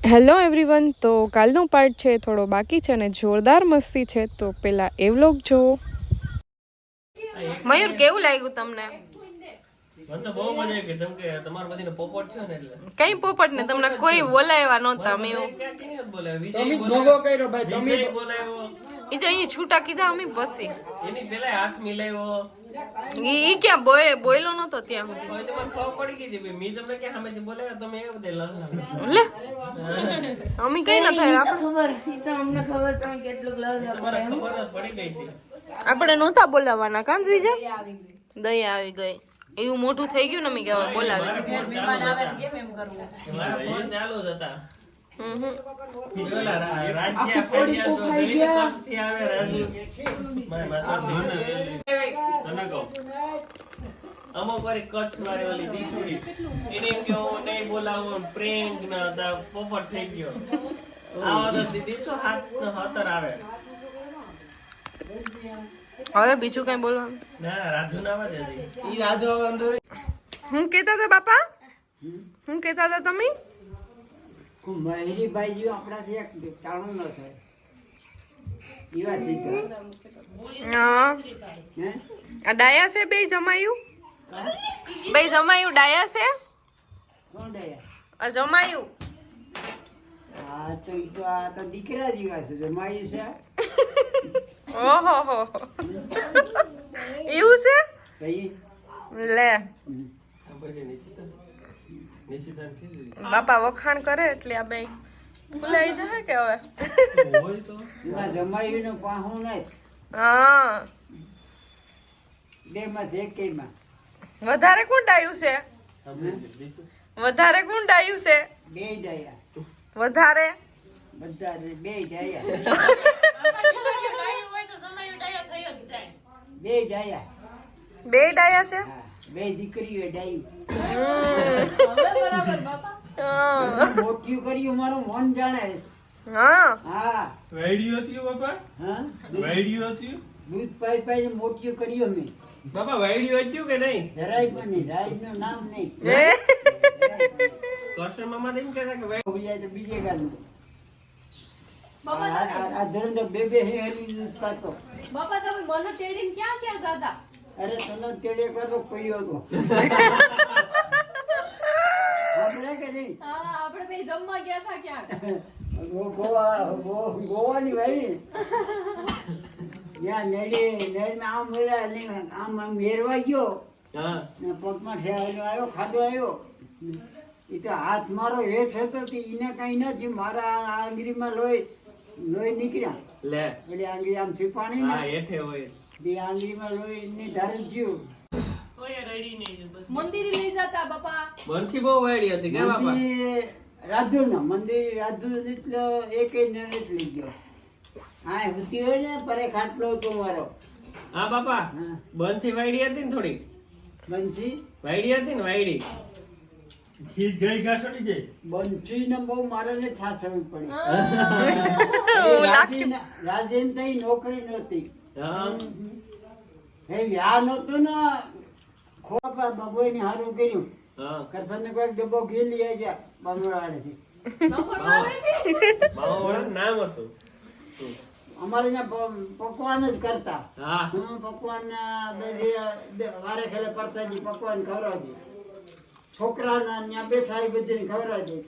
Hello everyone તો કાલનો part છે થોડો બાકી છે અને જોરદાર મસ્તી છે તો પેલા એ વ્લોગ જોવો મયુર કેવું લાગ્યું તમને? મને તો બહુ મજા આવી ગઈ કેમ કે તમારા બધીનો પોપટ છે ને એટલે. કઈ પોપટ ને તમને કોઈ બોલાવ્યા નહોતા મેં એ તો અહીં છૂટા કીધા અમે બસી એની પેલા હાથ મિલાવ્યો ઈ ઈ ક્યાં બોય બોયલો નતો ત્યાં હું તો મને ખબર પડી ગઈ હતી મી તમને ક્યાં સામેથી બોલાવ્યા તમે એ બધે લગ્ન લે. અમે કઈ ના થાય આપણે? ખબર ઈ તો અમને ખબર તમે કેટલું તમારે ખબર પડી ગઈ હતી. આપણે નહોતા બોલાવવાના કાંત વિજય દયા આવી ગઈ. એવું મોટું થઈ ગયું ને મેં કે હવે બોલાવી. મહેમાન આવે કેમ એમ કરવું ચાલુ જ હતા. આવે. અમુક વારી કચ્છ વાળી ઓલી દીસુડી એને એમ કે હું નહીં બોલાવું પ્રેંગ ના પોપટ થઈ ગયો આવા તો દીસો હાથ હતર આવે હવે બીજું કઈ બોલવાનું? ના રાજુ ના આવે એ રાજુ ઈ રાજો અંદર હું કેતા હતા બાપા? હું કેતા હતા તમે? મહેરી બાઈ આપણાથી એક ટાણું ન થાય. એવા સીધા. આ ડાયા છે બે જમાયું? બે જમાયું ડાયા છે? કોણ ડાયા? આ જમાયું. હા તો ઈ તો આ તો દીકરા જેવા છે જમાયું છે. ઓહો હો એવું છે? લે આ પછી નિશિતા નિશિતાને કીધું. બાપા વખાણ કરે એટલે આ બે ભૂલાઈ જાય કે હવે? જમાયું પાહું નહીં. હા. બે માં કે વધારે કોણ ડાયું છે? વધારે કોણ ડાયું છે? બે ડાયા. વધારે? બે ડાયા બે ડાયા. બે ડાયા છે? બે દીકરીઓ ડાયું. હા. કર્યું મારું મન જાણે હા. હા. વાયડીઓ થયું બાપા? હા? વાયડીઓ થયું? દૂધ પાઈ પાઈને મોટિયું કર્યું મેં બાપા વાયડીઓ થયું કે નહીં? જરાય પણ નહીં રાજનું નામ નહીં. એ મામા તો કહેતા કે વાય- હોઈ તો બીજે ગાલનું. આ- આ- આ ધોરણ બે બે હેરી દૂધ પાતો બાપા તમે મને તેડીને ક્યાં ક્યાં જાતા? અરે તને તેડે કરો પડ્યો તો. આપણે કે નહીં. હા આપણે બે જમવા ગયા હતા ક્યાંક. ગો- ગોવા ગોવાની ભાઈ ત્યાં નેડી નેડીમાં આમ બોલ્યા ને આમ આમ મેરવા ગયો. હા. ને પગમાં ઠેવાનો આવ્યો ખાધો આવ્યો. એ તો હાથ મારો હેઠ હતો તે એને કઈ નથી. મારા આ આંગળીમાં લોહી લોહી નીકળ્યા. લે. એટલે આંગળી આમ છીપાણી ને હેઠે હોય. તે આંગળીમાં લોહી ની ધારું થયું મંદિરે લઈ જતા બંસી બહુ વાયડી હતી કે બાપા રાધુ ના મંદિર રાધુ એટલો એક નિર્ણય લઈ ગયો. હા હતી હોય ને પરે ખાટલો હતો મારો. હા બાપા બંસી વાયડી હતી ને થોડી બંસી વાયડી હતી ને વાયડી? બંસી ને બહુ મારે ને છાસવી પડી રાજેન તઈ નોકરી નહોતી. હા. નહોતું ને ખોપા બગોઈ ને હારું કર્યું. કરશન ને કોઈક ડબ્બો ઘી લઈ આવ્યા બંગલાવાળેથી બાવાવાળાનું નામ હતું. અમારે ત્યાં પકવાન જ કરતા. હું. પકવાન બધી વારે ખેલે પરસાદી પકવાન ખવડાવતી છોકરાના ત્યાં બેઠા એ બધી ખવડાવતી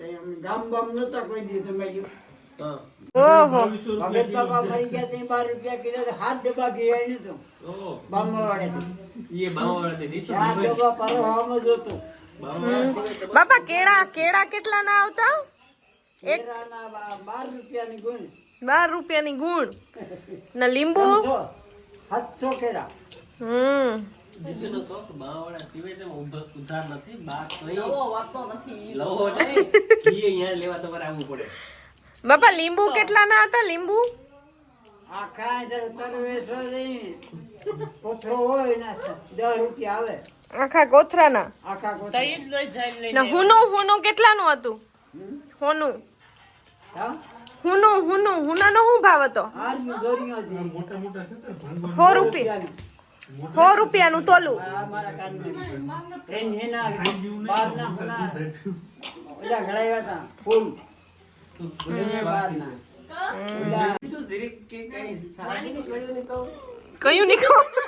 ગામ બામ નતા કોઈ દિવસ ઓહો. ભગત બાપા મરી ગયા ત્યાં બાર રૂપિયા કિલો હાથ ડબ્બા આવી નતું ઓહો. બામણવાડેથી. એ બાવાવાળાથી ડબ્બા પારો હવામાં બાપા, કેળા કેળા કેટલા ના આવતા? બાર રૂપિયાની ગુણ. ગુણ ને લીંબુ? સાતસો કેરા હમ. બાપા, લીંબુ કેટલા ના હતા લીંબુ? હોય દસ રૂપિયા આવે. આખા કોથરાના આખા ને હુનું હુનું કેટલાનું હતું? હોનું. હા? હુનું હુનું હુનાનો શું ભાવ હતો? સો રૂપિયા. સો રૂપિયાનું તોલું. કયું મારા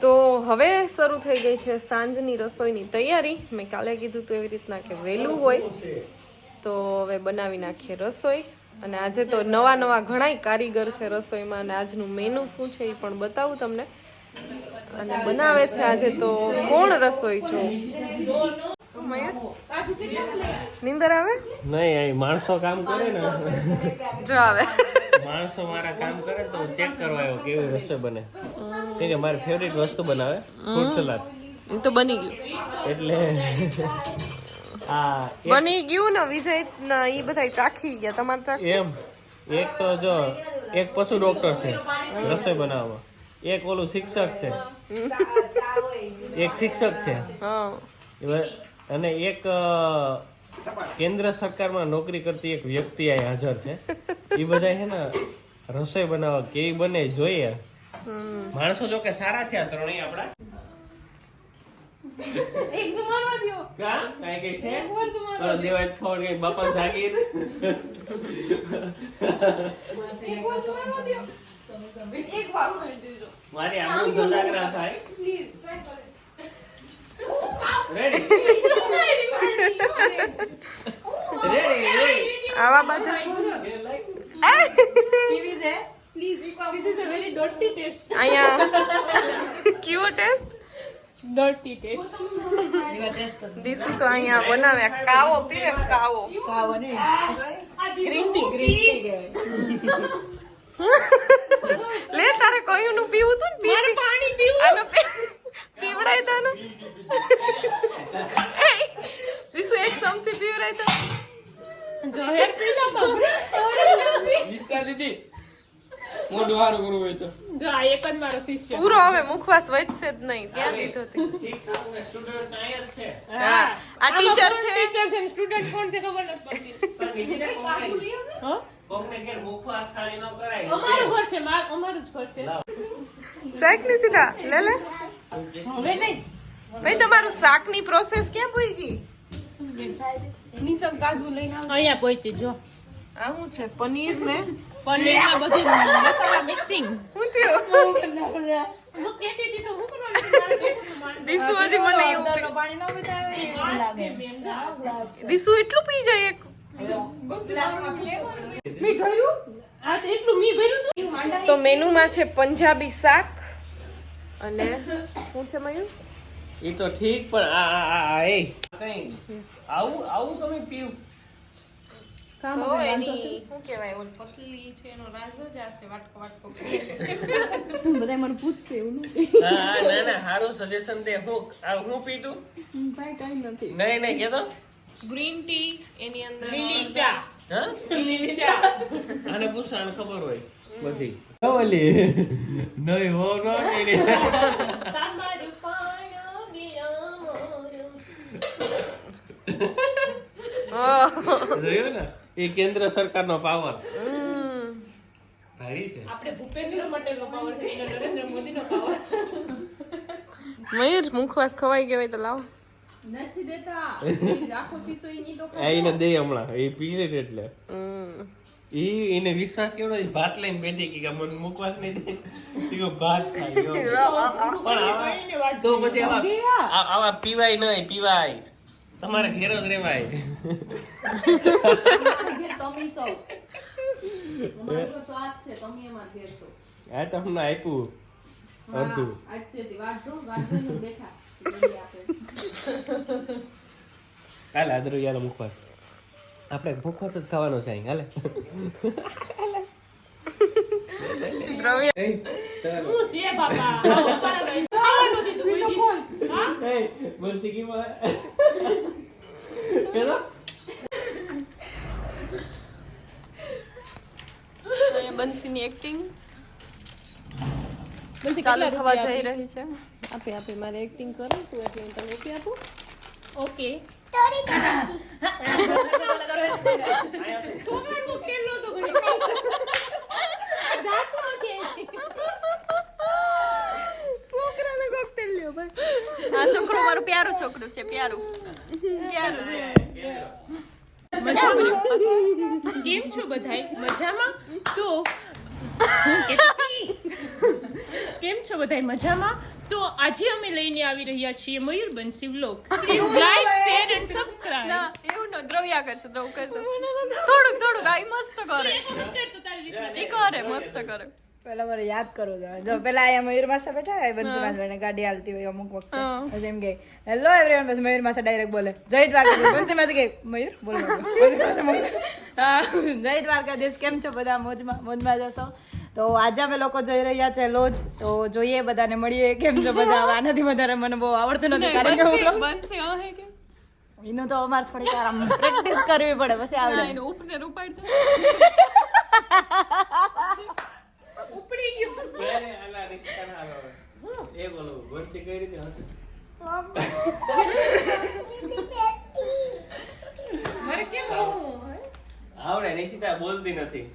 તો હવે શરૂ થઈ ગઈ છે સાંજની રસોઈની તૈયારી. મેં કાલે કીધું તો એવી રીતના કે વહેલું હોય. તો હવે બનાવી નાખીએ રસોઈ. અને આજે તો નવા નવા ઘણાય કારીગર છે રસોઈમાં. અને આજનું મેનુ શું છે એ પણ બતાવું તમને. અને બનાવે છે આજે તો કોણ રસોઈ છો? નિંદર આવે? નહીં માણસો કામ કરે ને. જો આવે. માણસો મારા કામ કરે તો હું ચેક કરવા આવ્યો કેવી રસોઈ બને. કે કે મારી ફેવરિટ વસ્તુ બનાવે ફ્રૂટ સલાડ એ તો બની ગયું. એટલે આ બની ગયું ને વિજય ના એ બધા ચાખી ગયા તમારે ચાખ એમ. એક તો જો એક પશુ ડોક્ટર છે રસોઈ બનાવવામાં એક ઓલું શિક્ષક છે. એક શિક્ષક છે. હા. અને એક કેન્દ્ર સરકારમાં નોકરી કરતી એક વ્યક્તિ અહીં હાજર છે. એ બધા છે ને રસોઈ બનાવવા કેવી બને જોઈએ. માણસો જો કે સારા છે? આ ત્રણેય. કા વાર મારી આમ ધજાગરા થાય dirty taste. અહીંયા. કેવો ટેસ્ટ Dirty taste. દીસુ તો અહીંયા બનાવ્યા કાવો પીવે કાવો. ગ્રીન ટી ગ્રીન ટી લે તારે કયું નું પીવું તું ને? પાણી પીવું. મોઢું હારું કરવું હોય તો. પૂરો હવે મુખવાસ વધશે જ નહીં. ત્યાં દીધો છે. હા. આ ટીચર છે? સ્ટુડન્ટ કોણ છે ખબર નથી પડતી. કોકને- ઘેર મુખવાસ ખાલી ન કરાય. અમારું ઘર છે અમારું જ ઘર છે. શાકની સીધા? લે લે. હવે નહીં. ભાઈ તમારું શાકની પ્રોસેસ ક્યાં પોઈ ગઈ? અહીંયા પહોંચી જો. આ શું છે? પનીર ને? પનીરમાં બધું મસાલા મિક્સિંગ થયું? હું કહેતી હતી તો હું કરવાનું હજી મને એવું દીસુ એટલું પી જાય એક. મેં ભર્યું? આ તો એટલું મી ભર્યું તું તો મેનુમાં છે પંજાબી શાક અને શું છે મયુર? એ તો ઠીક પણ આ આ આ આ એ. કઈ આવું આવું તમે પીવું. તો એની શું કહેવાય ઓલી પતલી છે એનો રાજ જ આ છે વાટકો વાટકો બધા મને પૂછશે એવું હા હા, ના ના સારું સજેશન દે. હું આ હું પીતું કઈ નથી. નહીં નહીં કેતો? ગ્રીન ટી એની અંદર લીલી ચા. હા? લીલી ચા. આને પૂછો ખબર હોય બધી. ઓલી નહીં હો નો નહીં તમારું પાયો ગયો ઓહ. જોયું ને? એ કેન્દ્ર સરકારનો પાવર હમ. ભારી છે. આપણે ભૂપેન્દ્ર પટેલનો પાવર છે નરેન્દ્ર મોદીનો પાવર મયુર મુખવાસ ખવાઈ ગયો હોય તો લાવ. નથી દેતા. રાખો શીશો એની તો એ એને દે હમણાં. એ પી લે એટલે. હમ. ઈ એને વિશ્વાસ કેવડો ભાત લઈને બેઠી કે મને મુકવાસ નહીં દે. તો ભાત ખાય પણ આવા તો પછી આવા આવા પીવાય નહીં પીવાય. તમારે ઘેર જ રેવાય. તમારો તો સ્વાદ છે તમે એમાં ફેરશો આ તો હમણાં આપ્યું. અડધું. હાલે આદરું યાર મુખવાસ. આપણે મુખવાસ જ ખાવાનો છે અહીં. હાલે. દ્રવ્ય. કેલો બંસીની એક્ટિંગ ચાલુ થવા જઈ રહી છે. આપે આપે મારે એક્ટિંગ કરો તું એટલે હું તને રૂપિયા આપું. ઓકે. છોકરાને ભાઈ આ છોકરો મારો પ્યારો છોકરું છે પ્યારું. પ્યારો છે. કેમ છો બધાય? મજામાં? તો કેમ છો બધાય? મજામાં? તો આજે અમે લઈને આવી રહ્યા છીએ Mayurbanshi vlog please like share and subscribe ના એવું ન દ્રવ્યા કરશે દ્રવ કરશે. થોડુંક થોડું ગાય મસ્ત કરે. એ કરે મસ્ત કરે. પેલા મારે યાદ કરવું જોઈએ જો પેલા અહીંયા મયુર માસા બેઠા હોય બંધુ માસા બેઠા ગાડી હાલતી હોય અમુક વખતે. પછી એમ કે હેલો એવરીવન પછી મયુર માસા ડાયરેક્ટ બોલે જય દ્વારકા બંધુ માસા કે મયુર બોલ. જય દ્વારકાધીશ કેમ છો બધા મોજમાં મોજમાં જશો તો આજે અમે લોકો જઈ રહ્યા છે લોજ તો જોઈએ બધાને મળીએ. કેમ છો બધા? આનાથી વધારે મને બહુ આવડતું નથી કારણ કે બનશે એનું તો અમારે થોડીક આરામ પ્રેક્ટિસ કરવી પડે પછી આવડે. એને ઉપને ઉપાડ દે ઉપડી ગયું. અરે, હાલો. એ બોલો ગોળથી કઈ રીતે હશે? મારે કેમ આવડે નિશિતા બોલતી નથી.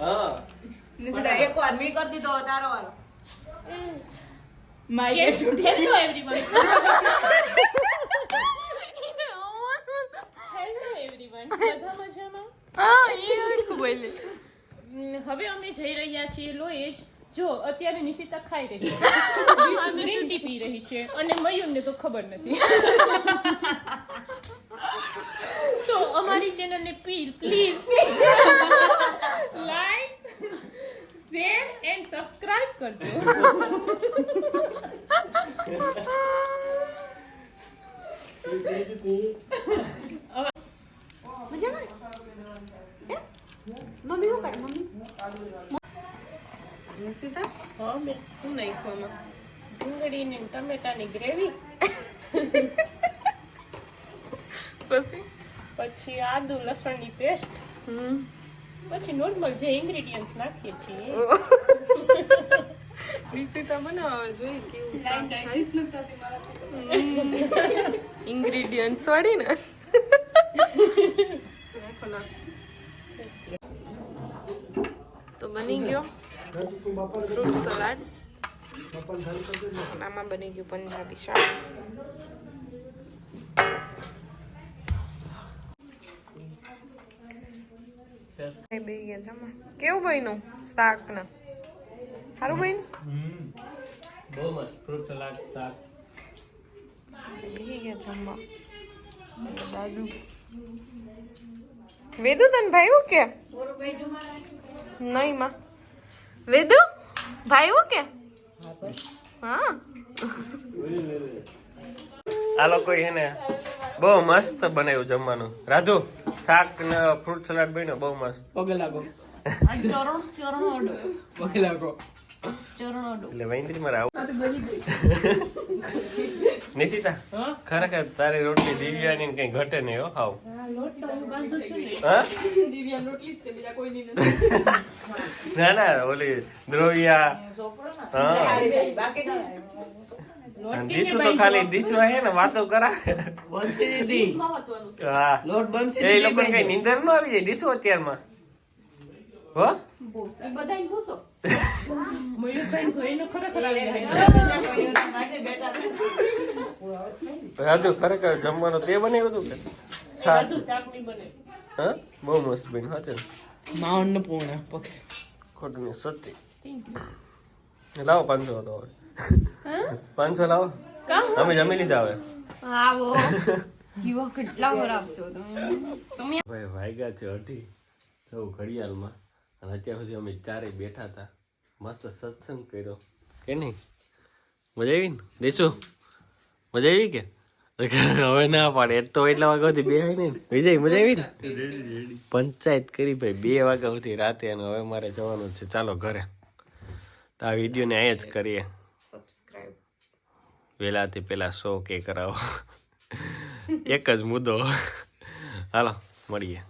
હા. એક વાર મી કરતી તો તારો વારો. કેમ? હેલો એવરીવન હેલો એવરીવન બધા મજામાં? હા બોલે. હવે અમે જઈ રહ્યા છીએ લોએજ જો. અત્યારે નિશિતા ખાઈ રહી છે. ગ્રીન ટી પી રહી છે. અને મયુરને તો ખબર નથી. તો અમારી ચેનલને please like share and subscribe કરજો. નિશિતા? હા બેન શું નાખ્યું આમાં? ડુંગળી ને ટમેટાની ગ્રેવી? પછી? પછી આદુ લસણની પેસ્ટ? પછી નોર્મલ જે ઇન્ગ્રેડિયન્ટ્સ નાખીએ છીએ. નિશિતા બનાવવા જોઈએ કેવું ઇન્ગ્રેડિયન્ટ્સ વાળી ને. બની ગયો. Fruit salad. આમાં બની ગયું પંજાબી શાક. બે ગયા જમા કેવું બન્યું શાક ને સારું બન્યું? બહુ મસ્ત. ફ્રૂટ સલાડ શાક. બેસી ગયા જમવા દાદુ વેદુ તને ભાઈવું કે? નહીં માં. વેદુ? ભાઈવું કે? હા. આ લોકો છે ને બહુ મસ્ત બનાવ્યું જમવાનું. રાધુ શાક ને ફ્રૂટ સલાડ બન્યો બહુ મસ્ત. પગે લાગો. પગે લાગો. એટલે વૈંદ્રી મારે આવું. નિશિતા ખરેખર તારી રોટલી દિવ્યાની કઈ ઘટે નહીં હો ખાવ હા ના. ના ઓલી દ્રોવિયા હા. અને તો ખાલી દીસુ હે ને વાતો કરા. હા. એ લોકો કઈ નીંદર ન આવી જાય દીશું અત્યારમાં? હો? મયુરભાઈ જોઈને ખરેખર રાધુ ખરેખર જમવાનું તે બને હતું કે? બધું બને. હા? બહુ મસ્ત બન્યું. હા છે માવન પૂર્ણ ખોટું નહીં સચ્ચી લાવો પાંચસો તો હવે. પાંચસો લાવો? અમે જમી લીધા હવે. આવો. કેટલા ખરાબ છો તમે? ભાઈ વાગ્યા છે અઢી જવું ઘડિયાળમાં. અને અત્યાર સુધી અમે ચારે બેઠા હતા. મસ્ત સત્સંગ કર્યો. કે નહીં? મજા આવી ને? દેશો મજા આવી કે? હવે ના પાડે એ તો એટલા વાગ્યા સુધી બે ને. વિજય મજા આવી ને? પંચાયત કરી ભાઈ બે વાગ્યા સુધી રાતે અને હવે મારે જવાનું છે. ચાલો ઘરે. તો આ વિડીયોને અહીંયા જ કરીએ. સબસ્ક્રાઇબ વહેલાથી પહેલાં શો કે કરાવો. એક જ મુદ્દો. હાલો મળીએ.